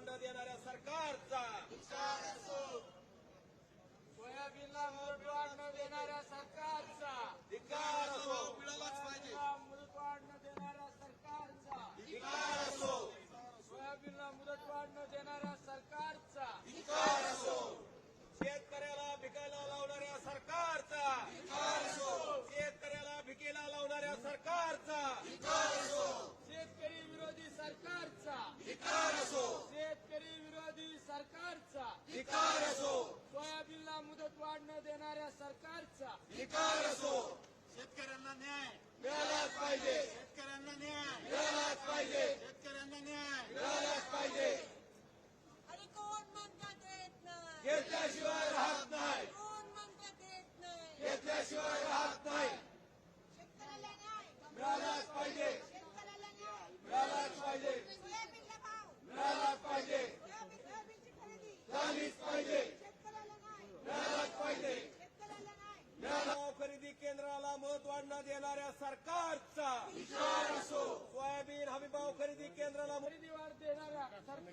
न देणाऱ्या सरकारचा. सोयाबीनला मुदतवाढ न देणाऱ्या सरकारचा. धिक्कार असो. मिळालाच पाहिजे. मुदतवाढ न देणाऱ्या सरकारचा. धिक्कार असो. सोयाबीनला मुदतवाढ न देणाऱ्या सरकारचा धिक्कार असो शेतकऱ्याला भिकायला लावणाऱ्या सरकारचा शेतकऱ्याला भिकेला लावणाऱ्या सरकारचा शेतकरी विरोधी सरकारचा धिक्कार असो शेतकरी विरोधी सरकारचा धिक्कार असो सोयाबीनला मुदतवाढ देणाऱ्या सरकारचा. धिक्कार असो. शेतकऱ्यांना न्याय. मिळालाच पाहिजे. शेतकऱ्यांना न्याय. मिळालाच पाहिजे. शेतकऱ्यांना न्याय. मिळालाच पाहिजे. आणि कोण म्हणता देत नाही? घेतल्याशिवाय राहत नाही. कोण म्हणता देत नाही? घेतल्याशिवाय राहत नाही. शेतकऱ्याला न्याय. मिळालाच पाहिजे. शेतकऱ्याला न्याय. मिळालाच पाहिजे. मिळालाच पाहिजे. झालीच पाहिजे शेतकऱ्याला न्याय मिळालाच पाहिजे शेतकऱ्याला न्याय मिळाला खरेदी केंद्राला महत्त्व न देणाऱ्या सरकारचा. असो. सोयाबीन हमीभाव खरेदी केंद्राला खरेदी वाढ देणाऱ्या देणाऱ्या